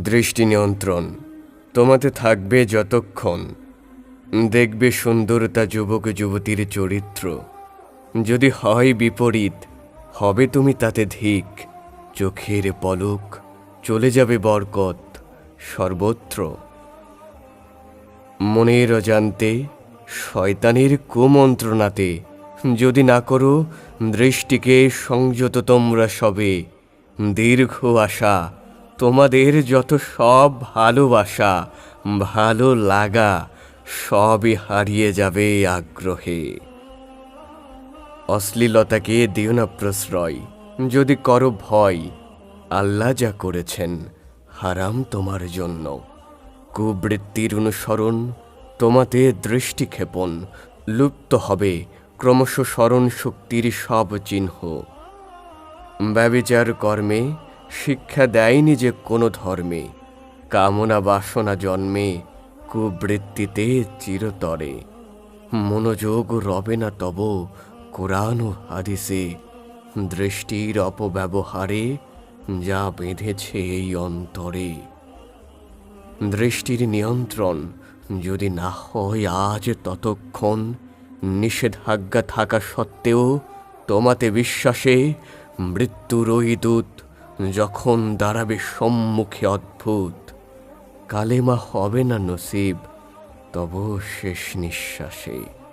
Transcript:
দৃষ্টি নিয়ন্ত্রণ। তোমাতে থাকবে যতক্ষণ। দেখবে সুন্দরতা যুবক যুবতীর চরিত্র। যদি হয় বিপরীত, হবে তুমি তাতে ধিক। চোখের পলক, চলে যাবে বরকত, সর্বত্র। মনের অজান্তে, শয়তানের কুমন্ত্রণাতে, যদি না করো, দৃষ্টিকে সংযত তোমরা সবে। দীর্ঘ আশা তোমাদের যত সব ভালোবাসা, ভালো লাগা, সবই হারিয়ে যাবে আগ্রহে। অশ্লীলতাকে দিও না প্রশ্রয়, যদি করো ভয়, আল্লাহ যা করেছেন হারাম তোমার জন্য। কুবৃত্তির অনুসরণ, তোমাতে দৃষ্টিক্ষেপণ লুপ্ত হবে ক্রমশ স্মরণ শক্তির সব চিহ্ন। ব্যবিচার কর্মে শিক্ষা দেয়নি যে কোনো ধর্মে। কামনা বাসনা জন্মে, কুবৃত্তিতে চিরতরে। মনোযোগ রবে না তব কোরআন হাদিসে। দৃষ্টির অপব্যবহারে যা বেঁধেছে এই অন্তরে। দৃষ্টির নিয়ন্ত্রণ যদি না হয় আজ ততক্ষণ, নিষেধাজ্ঞা থাকা সত্ত্বেও তোমাতে বিশ্বাসে মৃত্যুর ওই দূত যখন দাঁড়াবে সম্মুখে অদ্ভুত কালেমা হবে না নসিব তব শেষ নিঃশ্বাসে